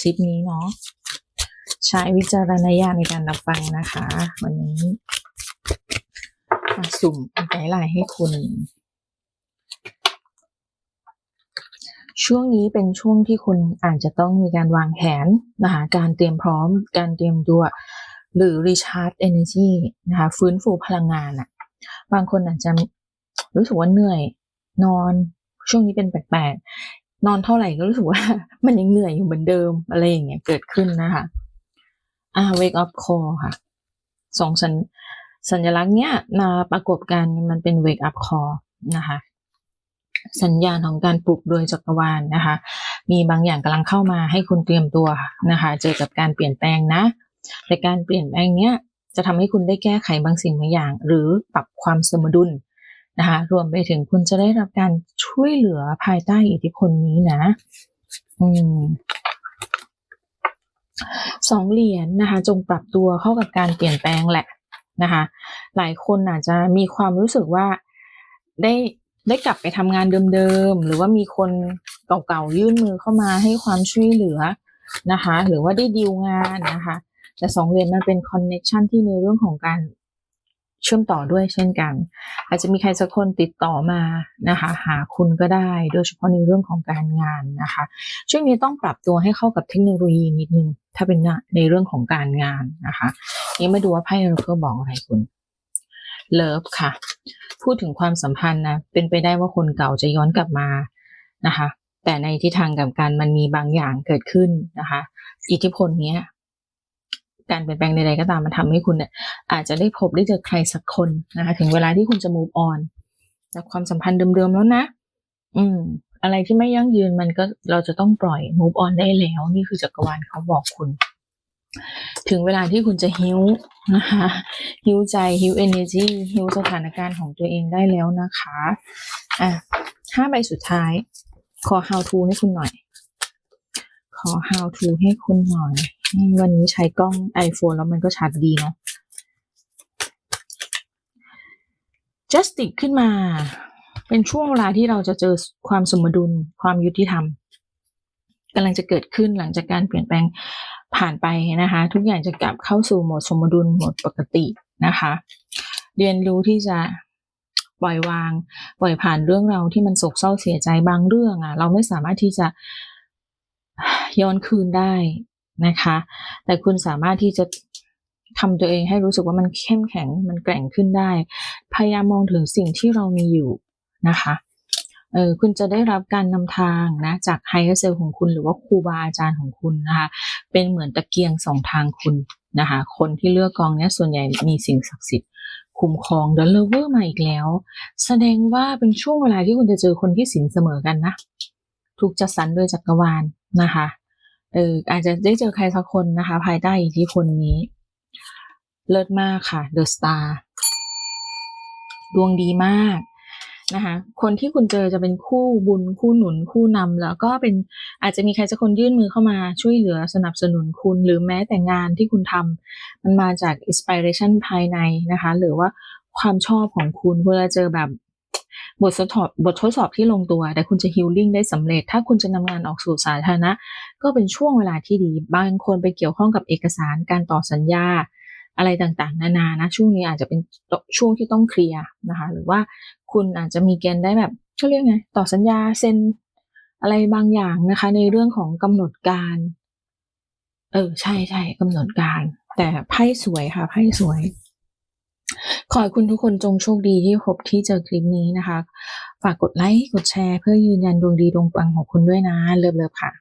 คลิปนี้เนาะใช้วิจารณญาณในการรับฟังนะคะ วันนี้มาสุ่มไกด์ไลน์ให้คุณ ช่วงนี้เป็นช่วงที่คุณอาจจะต้องมีการวางแผนนะคะการเตรียมพร้อม การเตรียมตัวหรือ recharge energy นะคะฟื้นฟูพลังงานอะบางคนอาจจะรู้สึกว่าเหนื่อยนอน ช่วงนี้เป็นแปลก นอนเท่าไหร่ก็รู้สึกว่า มันยังเหนื่อยอยู่เหมือนเดิมอะไรอย่างเงี้ยเกิดขึ้นนะคะอ่า wake up call ค่ะสองสัญสัญลักษณ์เนี้ยมาประกบกันมันเป็น wake up call นะคะ สัญญาณของการปลุกโดยจักรวาลนะคะ มีบางอย่างกำลังเข้ามาให้คุณเตรียมตัวนะคะ เจอกับการเปลี่ยนแปลงนะ แต่การเปลี่ยนแปลงเนี้ยจะทำให้คุณได้แก้ไขบางสิ่งบางอย่าง หรือปรับความสมดุล นะคะรวมไปถึงคุณจะได้รับการช่วยเหลือภายใต้อิทธิพลนี้นะ อืมสองเหรียญนะคะ จงปรับตัวเข้ากับการเปลี่ยนแปลงแหละนะคะ หลายคนอาจจะมีความรู้สึกว่าได้ได้กลับไปทำงานเดิมๆ หรือว่ามีคนเก่าๆ ยื่นมือเข้ามาให้ความช่วยเหลือนะคะ หรือว่าได้ดีลงานนะคะ แต่สองเหรียญมันเป็นคอนเน็ชันที่ในเรื่องของการ เชื่อมต่อด้วยเช่นกัน อาจจะมีใครสักคนติดต่อมานะคะ หาคุณก็ได้ โดยเฉพาะในเรื่องของการงานนะคะ ช่วงนี้ต้องปรับตัวให้เข้ากับเทคโนโลยีนิดนึง ถ้าเป็นในเรื่องของการงานนะคะ นี้มาดูว่าไพ่เราก็บอกอะไรคุณเลิฟค่ะ พูดถึงความสัมพันธ์นะ เป็นไปได้ว่าคนเก่าจะย้อนกลับมานะคะ แต่ในทิศทางกับการมันมีบางอย่างเกิดขึ้นนะคะ อิทธิพลนี้ การเปลี่ยนแปลงใดๆก็ตามมันทำให้คุณเนี่ยอาจจะได้พบได้เจอใครสักคนนะคะถึงเวลาที่คุณจะ move on จากความสัมพันธ์เดิมๆแล้วนะ อืม อะไรที่ไม่ยั่งยืนมันก็เราจะต้องปล่อย move on ได้แล้ว นี่คือจักรวาลเขาบอกคุณ ถึงเวลาที่คุณจะฮิวนะคะฮิวใจฮิวเอเนจีฮิวสถานการณ์ของตัวเองได้แล้วนะคะอะห้าใบสุดท้าย ขอ how to ให้คุณหน่อย ขอ how to ให้คุณหน่อย วันนี้ใช้กล้อง iPhone แล้วมันก็ชัดดีเนาะ justice ขึ้นมา เป็นช่วงเวลาที่เราจะเจอความสมดุลความยุติธรรมกำลังจะเกิดขึ้นหลังจากการเปลี่ยนแปลงผ่านไปนะคะ ทุกอย่างจะกลับเข้าสู่โหมดสมดุลโหมดปกตินะคะ เรียนรู้ที่จะปล่อยวาง ปล่อยผ่านเรื่องราวที่มันโศกเศร้าเสียใจบางเรื่องอะ่ะ เราไม่สามารถที่จะย้อนคืนได้ นะคะ แต่คุณสามารถที่จะทำตัวเองให้รู้สึกว่ามันเข้มแข็งมันแกร่งขึ้นได้ พยายามมองถึงสิ่งที่เรามีอยู่นะคะเออคุณจะได้รับการนำทางนะจากไฮเออร์เซลของคุณหรือว่าครูบาอาจารย์ของคุณนะคะ เป็นเหมือนตะเกียงสองทางคุณนะคะ คนที่เลือกกองนี้ส่วนใหญ่มีสิ่งศักดิ์สิทธิ์คุ้มครองเดลเวอร์มาอีกแล้ว แสดงว่าเป็นช่วงเวลาที่คุณจะเจอคนที่สินเสมอกันนะ ถูกจัดสรรโดยจักรวาลนะคะ เอออาจจะได้เจอใครสักคนนะคะ ภายใต้อิทธิพลนี้ เลิศมากค่ะเดอะสตาร์ดวงดีมากนะคะ คนที่คุณเจอจะเป็นคู่บุญคู่หนุนคู่นำแล้วก็เป็นอาจจะมีใครสักคนยื่นมือเข้ามาช่วยเหลือสนับสนุนคุณ หรือแม้แต่งานที่คุณทำมันมาจากอินสปิเรชันภายในนะคะ หรือว่าความชอบของคุณเวลาเจอแบบ บททดสอบบททดสอบที่ลงตัว แต่คุณจะฮิลลิ่งได้สำเร็จ ถ้าคุณจะนำงานออกสู่สาธารณะ ก็เป็นช่วงเวลาที่ดี บางคนไปเกี่ยวข้องกับเอกสารการต่อสัญญา อะไรต่างๆ นานานะ ช่วงนี้อาจจะเป็นช่วงที่ต้องเคลียร์นะคะ หรือว่าคุณอาจจะมีเกณฑ์ได้แบบเขาเรียกไง ต่อสัญญาเซ็นอะไรบางอย่างนะคะ ในเรื่องของกำหนดการ เออ ใช่ใช่กำหนดการ แต่ไพ่สวยค่ะ ไพ่สวย ขอให้คุณทุกคนจงโชคดีที่พบที่เจอคลิปนี้นะคะ ฝากกดไลค์ กดแชร์เพื่อยืนยันดวงดีดวงปังของคุณด้วยนะ เลิฟๆค่ะ